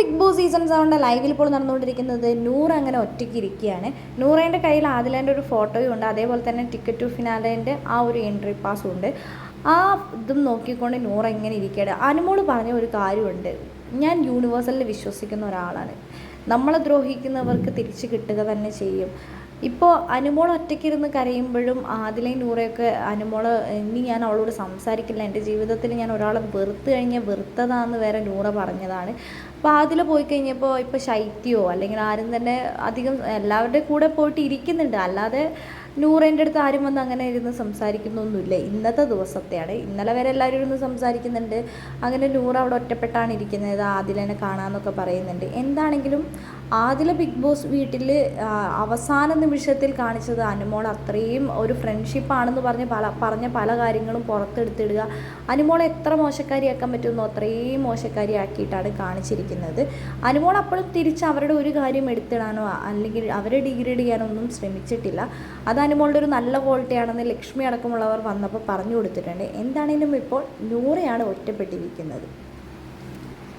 Big boss season സെവന്റെ ലൈവിൽ ഇപ്പോൾ നടന്നുകൊണ്ടിരിക്കുന്നത് നൂറ് അങ്ങനെ ഒറ്റയ്ക്ക് ഇരിക്കുകയാണ്. നൂറേന്റെ കയ്യിൽ ആദിലേന്റെ ഒരു ഫോട്ടോയും ഉണ്ട്. അതേപോലെ തന്നെ ടിക്കറ്റ് ടു ഫിനാലേന്റെ ആ ഒരു എൻട്രി പാസ്സും ഉണ്ട്. ആ ഇതും നോക്കിക്കൊണ്ട് നൂറ് എങ്ങനെ ഇരിക്കുകയാണ്. അനുമോൾ പറഞ്ഞ ഒരു കാര്യമുണ്ട്. ഞാൻ യൂണിവേഴ്സലിൽ വിശ്വസിക്കുന്ന ഒരാളാണ്. നമ്മളെ ദ്രോഹിക്കുന്നവർക്ക് തിരിച്ചു കിട്ടുക തന്നെ ചെയ്യും. ഇപ്പോൾ അനുമോൾ ഒറ്റയ്ക്കിരുന്ന് കരയുമ്പോഴും ആദിലയും നൂറയൊക്കെ അനുമോൾ ഇനി ഞാൻ അവളോട് സംസാരിക്കില്ല എന്റെ ജീവിതത്തിൽ ഞാൻ ഒരാളെ വെറുത്ത് കഴിഞ്ഞാൽ വെറുത്തതാന്ന് വേറെ നൂറ പറഞ്ഞതാണ്. അപ്പോൾ ആദില പോയി കഴിഞ്ഞപ്പോൾ ഇപ്പോൾ ശൈത്യമോ അല്ലെങ്കിൽ ആരും തന്നെ അധികം എല്ലാവരുടെ കൂടെ പോയിട്ട് ഇരിക്കുന്നുണ്ട്. അല്ലാതെ നൂറേന്റെ അടുത്ത് ആരും വന്ന് അങ്ങനെ ഇരുന്ന് സംസാരിക്കുന്നൊന്നുമില്ല. ഇന്നത്തെ ദിവസത്തെയാണ്. ഇന്നലെ വരെ എല്ലാവരും ഇരുന്ന് സംസാരിക്കുന്നുണ്ട്. അങ്ങനെ നൂറ് അവിടെ ഒറ്റപ്പെട്ടാണ് ഇരിക്കുന്നത് ആദിലനെ കാണാമെന്നൊക്കെ പറയുന്നുണ്ട്. എന്താണെങ്കിലും ആദില ബിഗ് ബോസ് വീട്ടിൽ അവസാന നിമിഷത്തിൽ കാണിച്ചത് അനുമോൾ അത്രയും ഒരു ഫ്രണ്ട്ഷിപ്പാണെന്ന് പറഞ്ഞ് പല പറഞ്ഞ പല കാര്യങ്ങളും പുറത്തെടുത്തിടുക. അനുമോളെ എത്ര മോശക്കാരിയാക്കാൻ പറ്റുമെന്നോ അത്രയും മോശക്കാരിയാക്കിയിട്ടാണ് കാണിച്ചിരിക്കുന്നത്. അനുമോൾ അപ്പോഴും തിരിച്ച് അവരുടെ ഒരു കാര്യം എടുത്തിടാനോ അല്ലെങ്കിൽ അവരെ ഡിഗ്രേഡ് ചെയ്യാനോ ഒന്നും ശ്രമിച്ചിട്ടില്ല. അത് അനുമോളുടെ ഒരു നല്ല ക്വാളിറ്റിയാണെന്ന് ലക്ഷ്മി അടക്കമുള്ളവർ വന്നപ്പോൾ പറഞ്ഞു കൊടുത്തിട്ടുണ്ട്. എന്താണെങ്കിലും ഇപ്പോൾ നൂറയാണ് ഒറ്റപ്പെട്ടിരിക്കുന്നത്.